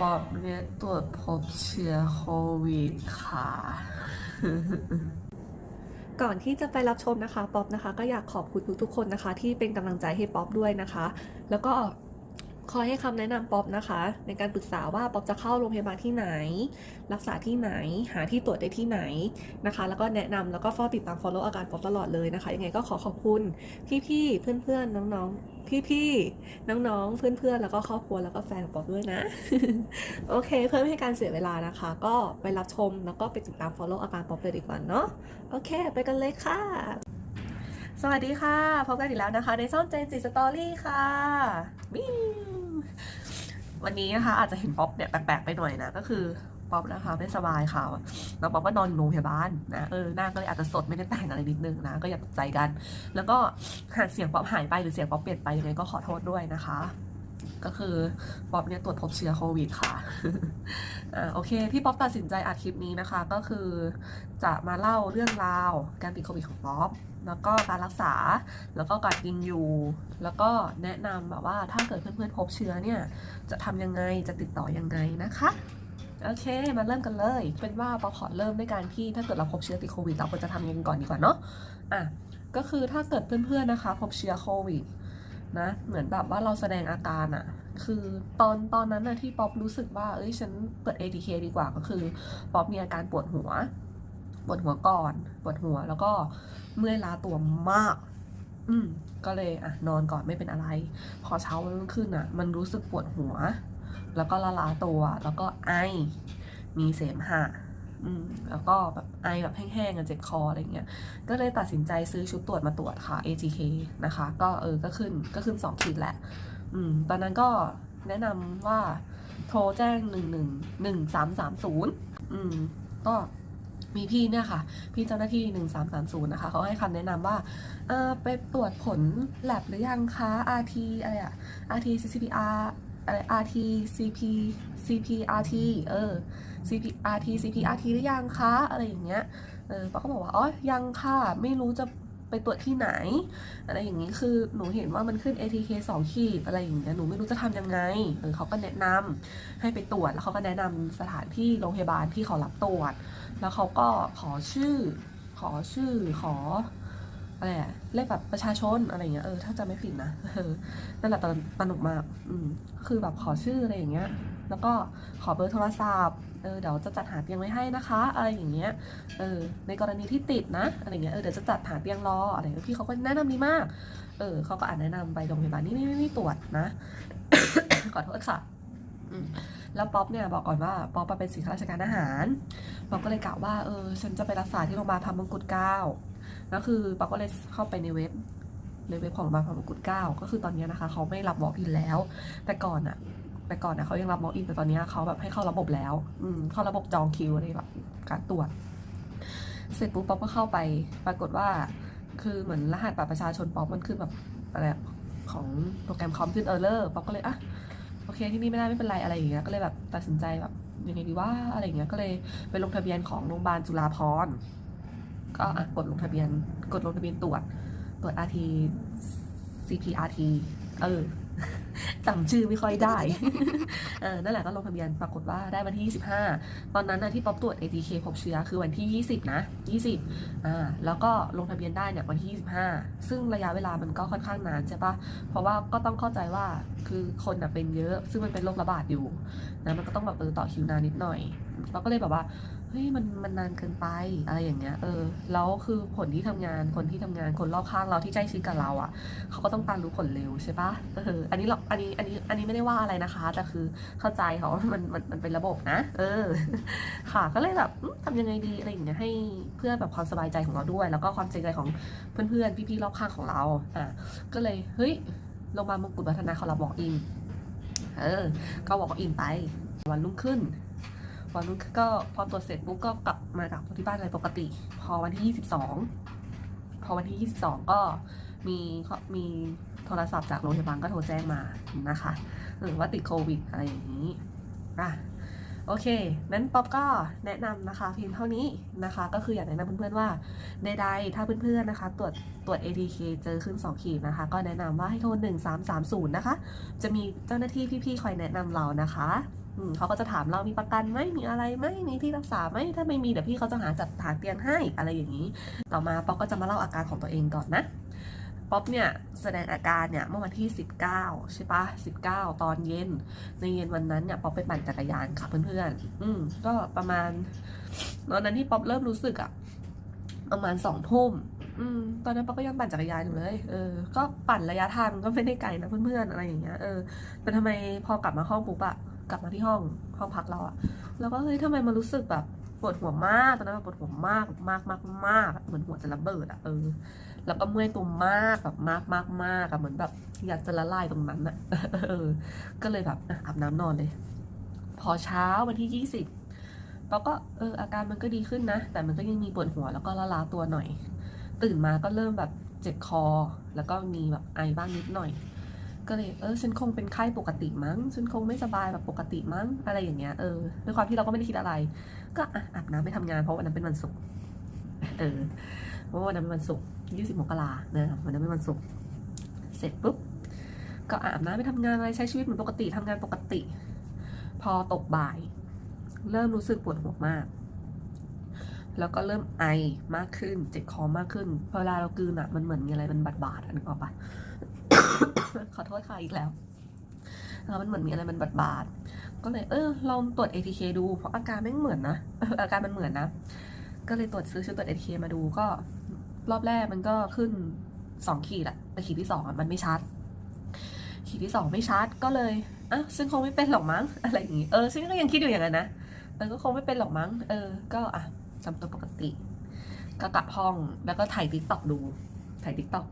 ปอบเนี่ยตรวจพบเชื้อโควิดค่ะ ก่อนที่จะไปรับชมนะคะ ป๊อปนะคะ ก็อยากขอบคุณทุกๆคนนะคะ ที่เป็นกำลังใจให้ป๊อปด้วยนะคะ แล้วก็ คอยให้คำแนะนำป๊อปนะคะ ในการปรึกษาว่าป๊อปจะเข้าโรงพยาบาลที่ไหน รักษาที่ไหน หาที่ตรวจได้ที่ไหนนะคะ แล้วก็แนะนำแล้วก็เฝ้าติดตาม follow อาการป๊อปตลอดเลยนะคะ ยังไงก็ขอขอบคุณพี่ๆเพื่อนๆน้องๆพี่ๆน้องๆ เพื่อนๆ แล้วก็ครอบครัวแล้วก็แฟนป๊อปด้วยนะ โอเค เพื่อไม่ให้การเสียเวลานะคะ ก็ไปรับชมแล้วก็ไปติดตาม follow อาการป๊อปเลยดีกว่าเนาะโอเค ไปกันเลยค่ะ สวัสดีค่ะพบกันอีกแล้วนะคะ ในช่องเจนจิสตอรี่ค่ะวิ วันนี้นะคะอาจจะเห็นป๊อปเนี่ยแปลกๆไปหน่อยนะ ก็คือป๊อปนะคะไม่สบายค่ะแล้วป๊อปก็นอนอยู่โรงพยาบาลนะเออหน้าก็เลยอาจจะสดไม่ได้แต่งอะไรนิดนึงนะ ก็อย่าตกใจกัน แล้วก็หากเสียงป๊อปหายไปหรือเสียงป๊อปเปลี่ยนไปยังไงก็ขอโทษด้วยนะคะ ก็คือป๊อปเนี่ยตรวจพบเชื้อโควิดค่ะอ่าโอเคที่ป๊อปตัดสินใจอัดคลิปนี้นะคะ ก็คือจะมาเล่าเรื่องราวการติดโควิดของป๊อปแล้วก็การรักษาแล้วก็การกินอยู่ แล้วก็แนะนำแบบว่าถ้าเกิดเพื่อนๆพบเชื้อเนี่ย จะทำยังไงจะติดต่อยังไงนะคะโอเค มาเริ่มกันเลย เป็นว่าป๊อปขอเริ่มด้วยการที่ถ้าเกิดเราพบเชื้อติดโควิด เราควรจะทำยังไงก่อนดีกว่าเนาะ อะ ก็คือถ้าเกิดเพื่อนๆนะคะ พบเชื้อโควิด นะ เหมือนแบบว่าเราแสดงอาการอะคือตอนตอนนั้นนะที่ป๊อปรู้สึกว่า เอ้ยฉันเปิด ATK ดีกว่าก็คือป๊อปมีอาการปวดหัว ปวดหัวก่อน ปวดหัวแล้วก็เมื่อยล้าตัวมาก อืม ก็เลยอะนอนก่อนไม่เป็นอะไร พอเช้าวันรุ่งขึ้นอะ มันรู้สึกปวดหัว แล้วก็ละลาตัว แล้วก็ไอ มีเสมหะ อืมแล้วก็แบบไอแบบแห้งๆอะเจ็บคออะไรเงี้ย ก็เลยตัดสินใจซื้อชุดตรวจมาตรวจค่ะ ATK นะคะ ก็เออ ก็ขึ้น ก็ขึ้นสองขีดแหละ อืม ตอนนั้นก็แนะนำว่าโทรแจ้งหนึ่งหนึ่งหนึ่งสามสามศูนย์อืม ก็มีพี่เนี่ยค่ะ พี่เจ้าหน้าที่หนึ่งสามสามศูนย์นะคะ เขาให้คำแนะนำว่าเออไปตรวจผลแลบหรือยังคะ RT อะไรอะ RT CCPR อะไร RT CP CPRT เออ CP RT CPRT หรือยังคะอะไรอย่างเงี้ยเออป้าก็บอกว่าอ๋อยังค่ะไม่รู้จะไปตรวจที่ไหน อะไรอย่างนี้คือหนูเห็นว่ามันขึ้น ATK 2ขีดอะไรอย่างเงี้ยหนูไม่รู้จะทำยังไงเออเขาก็แนะนำให้ไปตรวจแล้วเขาก็แนะนำสถานที่โรงพยาบาลที่เขารับตรวจ แล้วเขาก็ขอชื่อ ขอชื่อขอ อะไรอะเลขแบบประชาชนอะไรเงี้ยเออถ้าจะไม่ผิดนะเออนั่นแหละตอนสนุกมากอืมคือแบบขอชื่ออะไรอย่างเงี้ย แล้วก็ขอเบอร์โทรศัพท์เออเดี๋ยวจะจัดหาเตียงไว้ให้นะคะ อะไรอย่างเงี้ยเออในกรณีที่ติดนะอะไรเงี้ยเออเดี๋ยวจะจัดหาเตียงรออะไรพี่เขาก็แนะนำดีมากเออเขาก็อ่านแนะนำไปโรงพยาบาลนี่นี่นี่ตรวจนะขอโทษค่ะอืมแล้วป๊อปเนี่ยบอกก่อนว่าป๊อปเป็นศิษย์ข้าราชการทหารป๊อปก็เลยกล่าวว่าเออฉันจะไปรักษาที่โรงพยาบาลพระมงกุฎเก้า แล้วคือป๊อปก็เลยเข้าไปในเว็บในเว็บของโรงพยาบาลพระมงกุฎเกล้าก็คือตอนเนี้ยนะคะ เขาไม่รับวอล์กอินแล้ว แต่ก่อนอะแต่ก่อนนะเขายังรับวอล์กอินแต่ตอนเนี้ยเขาแบบให้เข้าระบบแล้ว อืมเข้าระบบจองคิวอะไรแบบการตรวจ เสร็จปุ๊บป๊อปก็เข้าไป ปรากฏว่า คือเหมือนรหัสบัตรประชาชนป๊อปมันขึ้นแบบอะไรอะของโปรแกรมคอมขึ้นเออร์เลอร์ป๊อปก็เลยอะโอเคที่นี่ไม่ได้ไม่เป็นไรอะไรอย่างเงี้ยก็เลยแบบตัดสินใจแบบยังไงดีว่าอะไรอย่างเงี้ยก็เลยไปลงทะเบียนของโรงพยาบาลจุฬาภรณ์ ก็กดลงทะเบียน กดลงทะเบียนตรวจ ตรวจ RT CPRT เออจำชื่อไม่ค่อยได้ เออ นั่นแหละก็ลงทะเบียนปรากฏว่าได้วันที่ 25 ตอนนั้นนะที่ป๊อปตรวจ ATK พบเชื้อคือวันที่ 20 นะ 20 อ่า แล้วก็ลงทะเบียนได้เนี่ยวันที่ 25 ซึ่งระยะเวลามันก็ค่อนข้างนานใช่ปะเพราะว่าก็ต้องเข้าใจว่าคือคนน่ะเป็นเยอะ ซึ่งมันเป็นโรคระบาดอยู่นะ มันก็ต้องแบบเออต่อคิวนานนิดหน่อยเราก็เลยแบบว่า เฮ้ยมันมันนานเกินไปอะไรอย่างเงี้ยเออแล้วคือผลที่ทำงานคนที่ทำงานคนรอบข้างเราที่ใกล้ชิดกับเราอะเขาก็ต้องการรู้ผลเร็วใช่ปะเอออันนี้เราอันนี้อันนี้อันนี้ไม่ได้ว่าอะไรนะคะแต่คือเข้าใจเขามันมันมันเป็นระบบนะ เออ ค่ะก็เลยแบบอืมทำยังไงดีอะไรอย่างเงี้ยให้เพื่อแบบความสบายใจของเราด้วย แล้วก็ความสบายใจของเพื่อนๆพี่ๆรอบข้างของเราอะก็เลยเฮ้ยโรงพยาบาลมงกุฎวัฒนาเขารับบอกอินเออ ก็บอกอินไปวันรุ่งขึ้น วันรุ่งก็พอตรวจเสร็จปุ๊บก็กลับมาจากที่บ้านอะไรปกติ พอวันที่ 22 พอวันที่ 22 ก็มีมีโทรศัพท์จากโรงพยาบาลก็โทรแจ้งมานะคะเออว่าติดโควิดอะไรอย่างนี้อะโอเค นั้นป๊อปก็แนะนำนะคะเพียงเท่านี้นะคะ ก็คืออยากแนะนำเพื่อนๆว่าใดๆถ้าเพื่อนๆนะคะ ตรวจตรวจ ATK เจอขึ้น 2 ขีดนะคะ ก็แนะนำว่าให้โทร 1330 นะคะ จะมีเจ้าหน้าที่พี่ๆ คอยแนะนำเรานะคะ เขาก็จะถามเรามีประกันไหมมีอะไรไหมมีที่รักษาไหมถ้าไม่มีเดี๋ยวพี่เขาจะหาจัดหาเตียงให้อะไรอย่างนี้ ต่อมาป๊อกก็จะมาเล่าอาการของตัวเองก่อนนะป๊อปเนี่ยแสดงอาการเนี่ยเมื่อวันที่ 19 ใช่ปะ19 ตอนเย็น ในเย็นวันนั้นเนี่ยป๊อปไปปั่นจักรยานค่ะเพื่อนๆ อืมก็ประมาณ ตอนนั้นที่ป๊อปเริ่มรู้สึกอะประมาณสองทุ่มอืมตอนนั้นป๊อปก็ยังปั่นจักรยานอยู่เลย เออ ก็ปั่นระยะทางก็ไม่ได้ไกลนะเพื่อนๆ อะไรอย่างเงี้ย เออแต่ทำไมพอกลับมาห้องปุ๊บอะ กลับมาที่ห้องห้องพักเราอะแล้วก็เฮ้ยทำไมมันรู้สึกแบบปวดหัวมากตอนนั้นปวดหัวมากมากมากมากเหมือนหัวจะระเบิดอะเออ แล้วก็เมื่อยตัวมากแบบมากมากมากอะเหมือนแบบอยากจะละลายตรงนั้นอะเออ ก็เลยแบบอาบน้ำนอนเลย พอเช้าวันที่ยี่สิบเราก็เอออาการมันก็ดีขึ้นนะ แต่มันก็ยังมีปวดหัวแล้วก็ละลาตัวหน่อย ตื่นมาก็เริ่มแบบเจ็บคอ แล้วก็มีแบบไอบ้างนิดหน่อย ก็เลยเออฉันคงเป็นไข้ปกติมั้งฉันคงไม่สบายแบบปกติมั้งอะไรอย่างเงี้ยเออด้วยความที่เราก็ไม่ได้คิดอะไร ก็อะอาบน้ำไปทำงานเพราะวันนั้นเป็นวันศุกร์เออเพราะวันนั้นเป็นวันศุกร์ยี่สิบมกราเนะวันนั้นเป็นวันศุกร์เสร็จปุ๊บก็อาบน้ำไปทำงานอะไรใช้ชีวิตเหมือนปกติทำงานปกติ พอตกบ่าย เริ่มรู้สึกปวดหัวมาก แล้วก็เริ่มไอมากขึ้น เจ็บคอมากขึ้น พอเวลาเรากลืนอะมันเหมือนมีอะไรมันบาดบาดอะนึกออกปะ ขอโทษค่ะอีกแล้วแล้วมันเหมือนมีอะไรมันบาดบาดๆก็เลยเออลองตรวจ ATK ดูเพราะอาการไม่เหมือนนะอาการมันเหมือนนะ ก็เลยตรวจซื้อชุดตรวจ ATK มาดูก็ รอบแรกมันก็ขึ้นสองขีดอะแต่ขีดที่สองมันไม่ชัด ขีดที่สองไม่ชัดก็เลยอะซึ่งคงไม่เป็นหรอกมั้งอะไรอย่างงี้เออซึ่งก็ยังคิดอยู่อย่างนั้นนะเออก็คงไม่เป็นหรอกมั้ง เออ ก็อะทำตัวปกติ ก็กลับห้องแล้วก็ถ่ายติ๊กต็อกดู ถ่ายติ๊กต็อก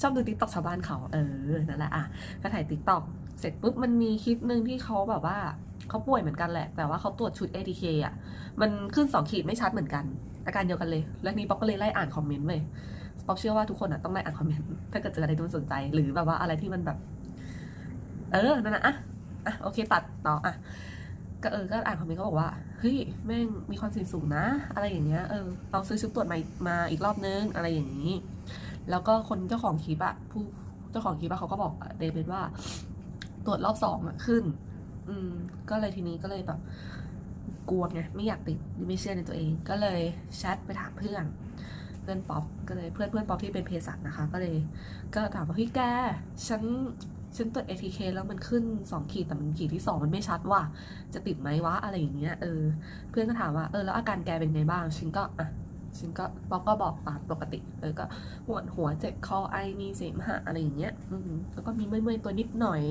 ชอบดูติ๊กต็อกชาวบ้านเขาเออนั่นแหละอะก็ถ่ายติ๊กต็อกเสร็จปุ๊บมันมีคลิปหนึ่งที่เขาแบบว่าเขาป่วยเหมือนกันแหละ แต่ว่าเขาตรวจชุด ATK อะ มันขึ้นสองขีดไม่ชัดเหมือนกัน อาการเดียวกันเลย แล้วนี่ป๊อกก็เลยไล่อ่านคอมเมนต์เลยป๊อกเชื่อว่าทุกคนอะต้องไล่อ่านคอมเมนต์ถ้าเกิดเจออะไรที่มันสนใจ หรือแบบว่าอะไรที่มันแบบ เออนั่นนะอะอะโอเคตัดต่ออะก็เออก็อ่านคอมเมนต์ก็บอกว่าเฮ้ยแม่งมีความเสี่ยงสูงนะ อะไรอย่างเงี้ยเออลองซื้อชุดตรวจมามาอีกรอบนึงอะไรอย่างนี้ แล้วก็คนเจ้าของคลิปอะผู้เจ้าของคลิปอะเขาก็บอกเดวิดว่า ตรวจรอบสองอะขึ้น อืม ก็เลยทีนี้ก็เลยแบบกลัวไงไม่อยากติดไม่เชื่อในตัวเอง ก็เลยแชทไปถามเพื่อนเพื่อนป๊อปก็เลยเพื่อนเพื่อนป๊อปที่เป็นเภสัชนะคะ ก็เลยก็ถามว่าเฮ้ยแกฉันฉันตรวจ ATK แล้วมันขึ้นสองขีดแต่มันขีดที่สองมันไม่ชัดว่าจะติดไหมวะอะไรอย่างเงี้ยเออเพื่อนก็ถามว่าเออแล้วอาการแกเป็นไงบ้างฉันก็อะ ฉันก็ป๊อปก็บอกตามปกติเออก็ปวดหัวเจ็บคอไอมีเสมหะอะไรอย่างเงี้ยอืแล้วก็มีเมื่อยๆตัวนิดหน่อย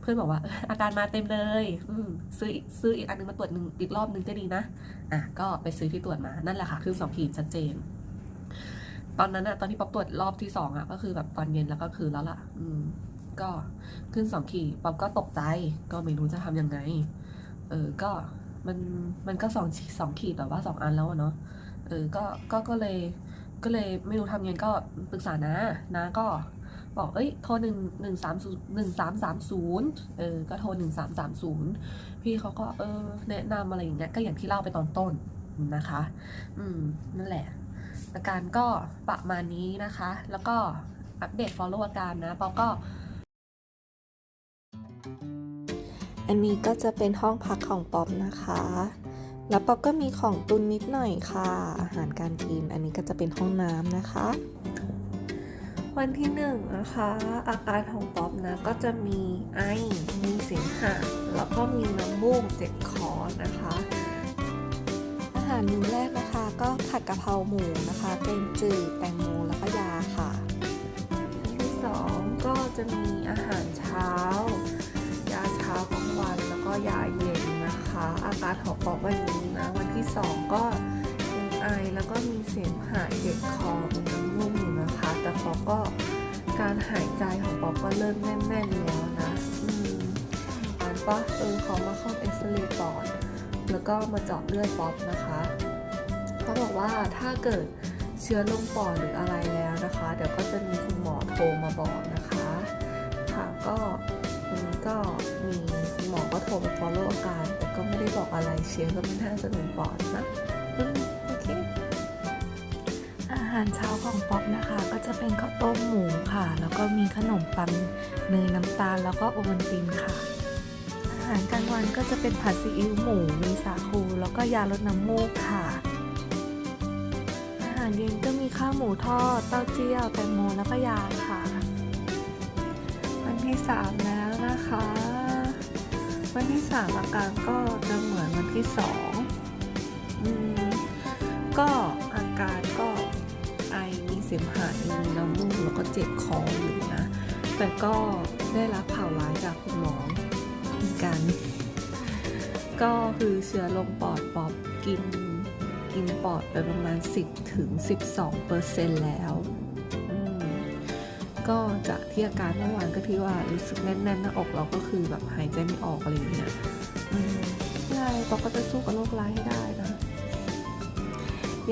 เพื่อนบอกว่าอาการมาเต็มเลย อืซื้ออีกซื้ออีกอันนึงมาตรวจหนึ่งอีกรอบนึงก็ดีนะอะก็ไปซื้อที่ตรวจมานั่นแหละค่ะคือสองขีดชัดเจน ตอนนั้นอะตอนที่ป๊อปตรวจรอบที่สองอะก็คือแบบตอนเย็นแล้วก็คือแล้วล่ะ อืมก็ขึ้นสองขีดป๊อปก็ตกใจ ก็ไม่รู้จะทำยังไง เออก็มันมันก็สองสองขีดแบบว่าสองอันแล้วเนาะ เออก็ก็ก็เลยก็เลยไม่รู้ทำยังไงก็ปรึกษานะนะก็บอกเอ้ยโทรหนึ่งหนึ่งสามศูนย์หนึ่งสามสามศูนย์เออก็โทรหนึ่งสามสามศูนย์พี่เขาก็เออแนะนำอะไรอย่างเงี้ยก็อย่างที่เล่าไปตอนต้นนะคะ อืมนั่นแหละ อาการก็ประมาณนี้นะคะ แล้วก็อัปเดต follow อาการนะปอก็อันนี้ก็จะเป็นห้องพักของป๊อปนะคะ แล้วป๊อก็มีของตุนนิดหน่อยค่ะ อาหารการกิน อันนี้ก็จะเป็นห้องน้ำนะคะ วันที่หนึ่งนะคะ อาการของป๊อปนะ ก็จะมีไอ มีเสมหะ แล้วก็มีน้ำมูกเจ็บคอนะคะ อาหารมื้อแรกนะคะ ก็ผัดกะเพราหมูนะคะแกงจืดแตงโมแล้วก็ยาค่ะวันที่สองก็จะมีอาหารเช้า ยาเช้ากลางวันแล้วก็ยาเย็น อาการของป๊อปวันนี้นะ วันที่สองก็มีไอแล้วก็มีเสมหะเจ็บคอมีน้ำมูกอยู่นะคะ แต่ป๊อปก็การหายใจของป๊อปก็เริ่มแน่นๆแล้วนะอืมอ่านปะเออเขามาเข้าเอ็กซเรย์ก่อนแล้วก็มาเจาะเลือดป๊อปนะคะเขาบอกว่าถ้าเกิดเชื้อลงปอดหรืออะไรแล้วนะคะ เดี๋ยวก็จะมีคุณหมอโทรมาบอกนะคะ ค่ะก็วันก็มี ก็โทรมา follow อาการแต่ก็ไม่ได้บอกอะไรเชื้อก็ไม่น่าจะลงปอดนะอืมโอเคอาหารเช้าของป๊อปนะคะ ก็จะเป็นข้าวต้มหมูค่ะ แล้วก็มีขนมปังเนยน้ำตาลแล้วก็โอวัลตินค่ะ อาหารารกลางวันก็จะเป็นผัดซีอิ๊วหมูมีสาคูแล้วก็ยาลดน้ำมูกค่ะอาหารเย็นก็มีข้าวหมูทอด เต้าเจี้ยว แตงโมแล้วก็ยาค่ะ วันที่สามแล้วนะคะ วันที่สามอาการก็จะเหมือนวันที่สองอืมก็อาการก็ไอมีเสมหะมีน้ำมูกแล้วก็เจ็บคออยู่นะ แต่ก็ได้รับข่าวร้ายจากคุณหมอเหมือนกัน ก็คือเชื้อลงปอดปอบกินกินปอดไปประมาณ 10ถึง12เปอร์เซ็นต์แล้ว ก็จากที่อาการเมื่อวานก็ที่ว่ารู้สึกแน่นๆหน้าอกเราก็คือแบบหายใจไม่ออกอะไรอย่างเงี้ยอืมใช่ปอก็จะสู้กับโรคร้ายให้ได้นะ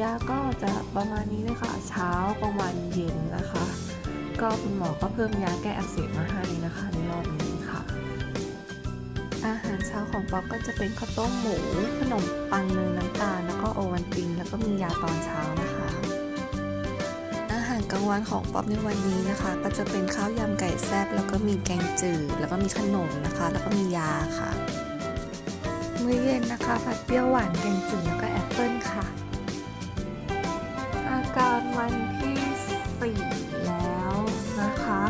ยาก็จะประมาณนี้เลยค่ะเช้ากลางวันเย็นนะคะ ก็คุณหมอก็เพิ่มยาแก้อักเสบมาให้นะคะในรอบนี้ค่ะ อาหารเช้าของป๊อกก็จะเป็นข้าวต้มหมูขนมปังเนยน้ำตาลแล้วก็โอวันตินแล้วก็มียาตอนเช้านะคะอาหาร กลางวันของป๊อกในวันนี้นะคะ ก็จะเป็นข้าวยำไก่แซ่บแล้วก็มีแกงจืดแล้วก็มีขนมนะคะ แล้วก็มียาค่ะ มื้อเย็นนะคะ ผัดเปรี้ยวหวานแกงจืดแล้วก็แอปเปิ้ลค่ะ อาการวันที่สี่แล้วนะคะ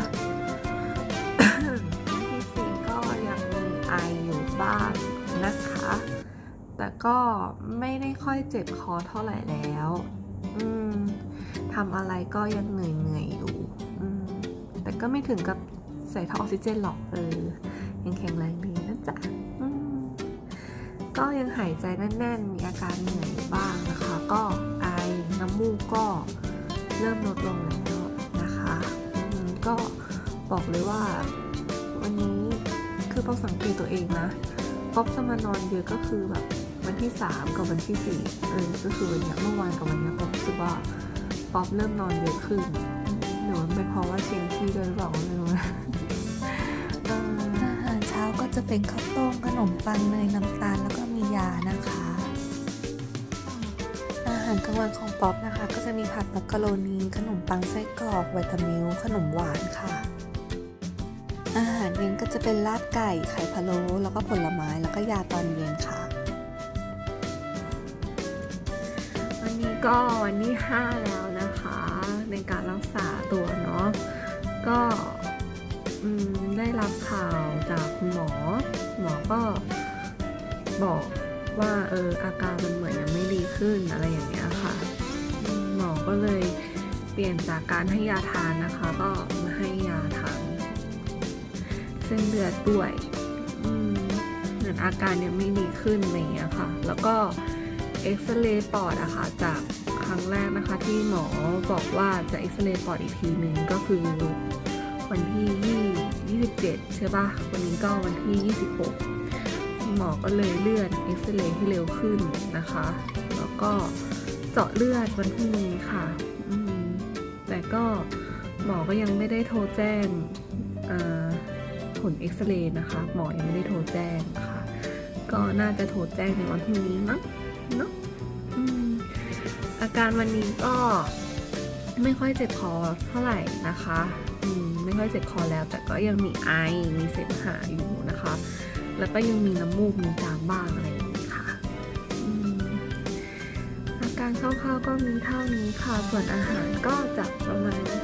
วันที่สี่ก็ยังมีไออยู่บ้างนะคะ แต่ก็ไม่ได้ค่อยเจ็บคอเท่าไหร่แล้ว อืม ทำอะไรก็ยังเหนื่อยเหนื่อยอยู่แต่ก็ไม่ถึงกับใส่ท่อออกซิเจนหรอกเออยังแข็งแรงดีนะจ๊ะก็ยังหายใจแน่นๆ มีอาการเหนื่อยบ้างนะคะ ก็ไอน้ำมูกก็เริ่มลดลงแล้วนะคะก็บอกเลยว่าวันนี้คือป๊อปสังเกตตัวเองนะป๊อปจะมานอนเยอะก็คือแบบวันที่ 3 กับวันที่4เออก็คือวันนี้เมื่อวานกับวันนี้ยป๊อปรู้สึกว่า ป๊อปเริ่มนอนเยอะขึ้นหรือว่าเป็นเพราะว่าเชียงที่ด้วยหรือเปล่าไม่รู้นะเอออาหารเช้าก็จะเป็นข้าวต้มขนมปังเนยน้ำตาลแล้วก็มียานะคะ อาหารกลางวันของป๊อปนะคะ ก็จะมีผัดมักกะโรนีขนมปังไส้กรอกไวตามิลขนมหวานค่ะ อาหารเย็นก็จะเป็นลาบไก่ไข่พะโล้แล้วก็ผลไม้แล้วก็ยาตอนเย็นค่ะ ก็วันที่ 5 แล้วนะคะ ในการรักษาตัวเนาะก็ได้รับข่าวจากคุณหมอ หมอก็บอกว่าเอออาการมันเหมือนยังไม่ดีขึ้นอะไรอย่างเงี้ยค่ะ หมอก็เลยเปลี่ยนจากการให้ยาทานนะคะ ก็มาให้ยาทางเส้นเลือดด้วยเหมือนอาการยังไม่ดีขึ้นอะไรอย่างเงี้ยค่ะ แล้วก็ เอ็กซเรย์ปอดอะค่ะจากครั้งแรกนะคะที่หมอบอกว่าจะเอ็กซเรย์ปอดอีกทีหนึ่งก็คือวันที่ 27 ใช่ปะวันนี้ก็วันที่ 26 หมอก็เลยเลื่อนเอ็กซเรย์ให้เร็วขึ้นนะคะ แล้วก็เจาะเลือดวันพรุ่งนี้ค่ะแต่ก็หมอก็ยังไม่ได้โทรแจ้งผลเอ็กซเรย์นะคะ หมอยังไม่ได้โทรแจ้งค่ะ ก็น่าจะโทรแจ้งในวันพรุ่งนี้มั้ง เนอะอืมอาการวันนี้ก็ไม่ค่อยเจ็บคอเท่าไหร่นะคะอืมไม่ค่อยเจ็บคอแล้ว แต่ก็ยังมีไอ มีเสมหะอยู่นะคะ แล้วก็ยังมีน้ำมูก มีจามบ้างอะไรอย่างนี้ค่ะอืมอาการคร่าวๆก็มีเท่านี้ค่ะ ส่วนอาหารก็จะประมาณนี้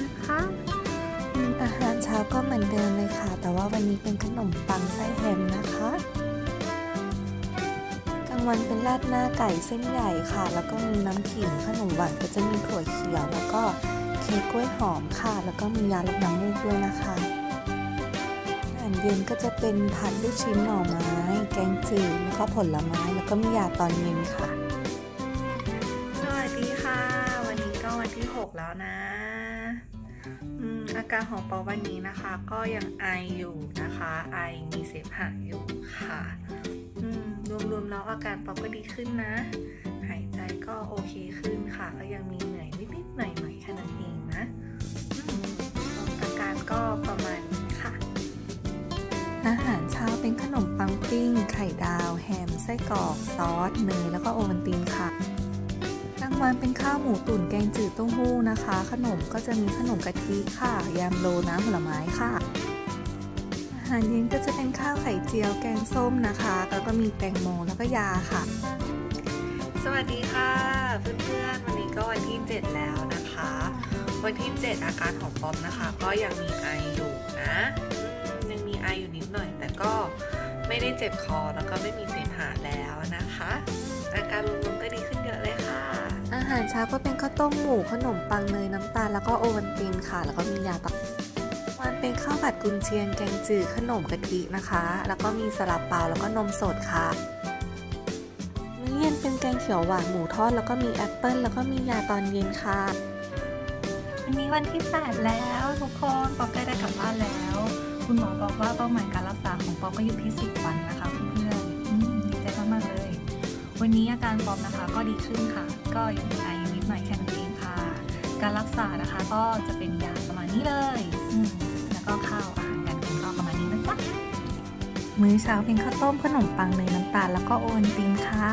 นะคะอาหารเช้าก็เหมือนเดิมเลยค่ะ แต่ว่าวันนี้เป็นขนมปังไส้แฮมนะคะกลางวันเป็นราดหน้าไก่เส้นใหญ่ค่ะ แล้วก็มีน้ำขิงขนมหวานก็จะมีถั่วเขียว แล้วก็เค้กกล้วยหอมค่ะ แล้วก็มียาลดน้ำมูกด้วยนะคะอาหารเย็นก็จะเป็นผัดลูกชิ้นหน่อไม้ แกงจืดแล้วก็ผลไม้ แล้วก็มียาตอนเย็นค่ะ สวัสดีค่ะ วันนี้ก็วันที่ 6 แล้วนะอืมอาการของปอวันนี้นะคะ ก็ยังไออยู่นะคะ ไอมีเสมหะอยู่ค่ะ รวมๆแล้วอาการปอก็ดีขึ้นนะ หายใจก็โอเคขึ้นค่ะ ก็ยังมีเหนื่อยนิดๆหน่อยๆแค่นั้นเองนะอาการก็ประมาณนี้ค่ะ อาหารเช้าเป็นขนมปังปิ้ง ไข่ดาว แฮม ไส้กรอก ซอส เนย แล้วก็โอวัลตินค่ะกลางวันเป็นข้าวหมูตุ๋นแกงจืดเต้าหู้นะคะ ขนมก็จะมีขนมกะทิค่ะ ยำโลน้ำผลไม้ค่ะาหารเย็นก็จะเป็นข้าวไข่เจียวแกงส้มนะคะ แล้วก็มีแตงโมแล้วก็ยาค่ะ สวัสดีค่ะเพื่อนๆวันนี้ก็วันที่ 7 แล้วนะคะ วันที่ 7 อาการของป๊อปนะคะ ก็ยังมีไออยู่นะอืมยังมีไออยู่นิดหน่อย แต่ก็ไม่ได้เจ็บคอแล้วก็ไม่มีเสมหะแล้วนะคะ อาการรวมๆก็ดีขึ้นเยอะเลยค่ะ อาหารเช้าก็เป็นข้าวต้มหมูขนมปังเนยน้ำตาลแล้วก็โอวัลตินค่ะ แล้วก็มียาตับวัน เป็นข้าวผัดกุนเชียงแกงจืดขนมกะทินะคะ แล้วก็มีสลับเปาแล้วก็นมสดค่ะมื้อเย็นเป็นแกงเขียวหวานหมูทอดแล้วก็มีแอปเปิ้ลแล้วก็มียาตอนเย็นค่ะวันนี้วันที่แปดแล้วทุกคนป๊อปใกล้ได้กลับบ้านแล้ว คุณหมอบอกว่าเป้าหมายการรักษาของป๊อปก็อยู่ที่สิบวันนะคะเพื่อนๆดีใจมากๆเลย วันนี้อาการป๊อปนะคะก็ดีขึ้นค่ะ ก็ยังมีไออยู่นิดหน่อยแค่นั้นเองค่ะ การรักษานะคะก็จะเป็นยาประมาณนี้เลยอื แล้วก็ข้าวอาหารการกินก็ประมาณนี้นะจ๊ะมื้อเช้าเป็นข้าวต้มขนมปังเนยน้ำตาลแล้วก็โอวัลตินค่ะ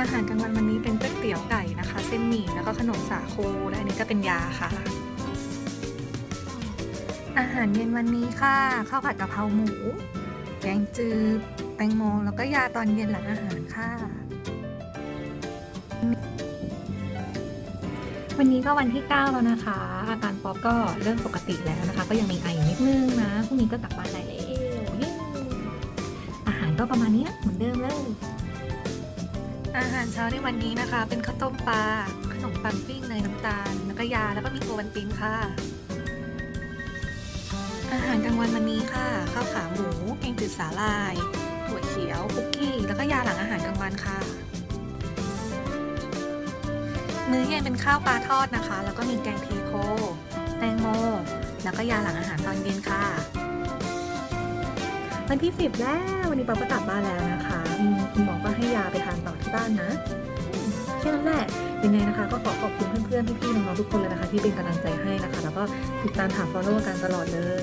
อาหารกลางวันวันนี้เป็นก๋วยเตี๋ยวไก่นะคะ เส้นหมี่แล้วก็ขนมสาคูและอันนี้ก็เป็นยาค่ะ อาหารเย็นวันนี้ค่ะข้าวผัดกะเพราหมู แกงจืดแตงโมแล้วก็ยาตอนเย็นหลังอาหารค่ะ วันนี้ก็วันที่ 9 แล้วนะคะ อาการป๊อปก็เริ่มปกติแล้วนะคะ ก็ยังมีไออยู่นิดนึงนะพรุ่งนี้ก็กลับบ้านได้แล้วเย้อาหารก็ประมาณนี้เหมือนเดิมเลยอาหารเช้าในวันนี้นะคะ เป็นข้าวต้มปลาขนมปังปิ้งเนยน้ำตาลแล้วก็ยาแล้วก็มีโอวันตินค่ะ อาหารกลางวันวันนี้ค่ะข้าวขาหมูแกงจืดสาลายถั่วเขียวคุกกี้แล้วก็ยาหลังอาหารกลางวันค่ะ มื้อเย็นเป็นข้าวปลาทอดนะคะ แล้วก็มีแกงเทโพแตงโม แล้วก็ยาหลังอาหารตอนเย็นค่ะ วันที่10แล้ว วันนี้ป๊อปก็กลับบ้านแล้วนะคะคุณหมอก็ให้ยาไปทานต่อที่บ้านนะแค่นั้นแหละยังไงนะคะ ก็ขอขอบคุณเพื่อนๆพี่ๆน้องๆทุกคนเลยนะคะ ที่เป็นกำลังใจให้นะคะ แล้วก็ติดตามถาม follow กันตลอดเลย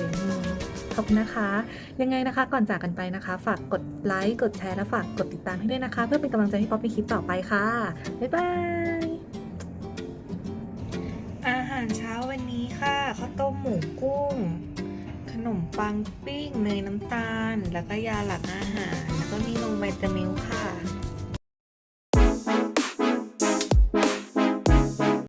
ขอบคุณนะคะ ยังไงนะคะก่อนจากกันไปนะคะ ฝากกดไลค์กดแชร์และฝากกดติดตามให้ด้วยนะคะ เพื่อเป็นกำลังใจให้ป๊อปในคลิปต่อไปค่ะ บ๊ายบาย นี้ค่ะข้าวต้มหมูกุ้ง ขนมปังปิ้งเนยน้ำตาล แล้วก็ยาหลักอาหาร แล้วก็มีนมวิตามิลค่ะ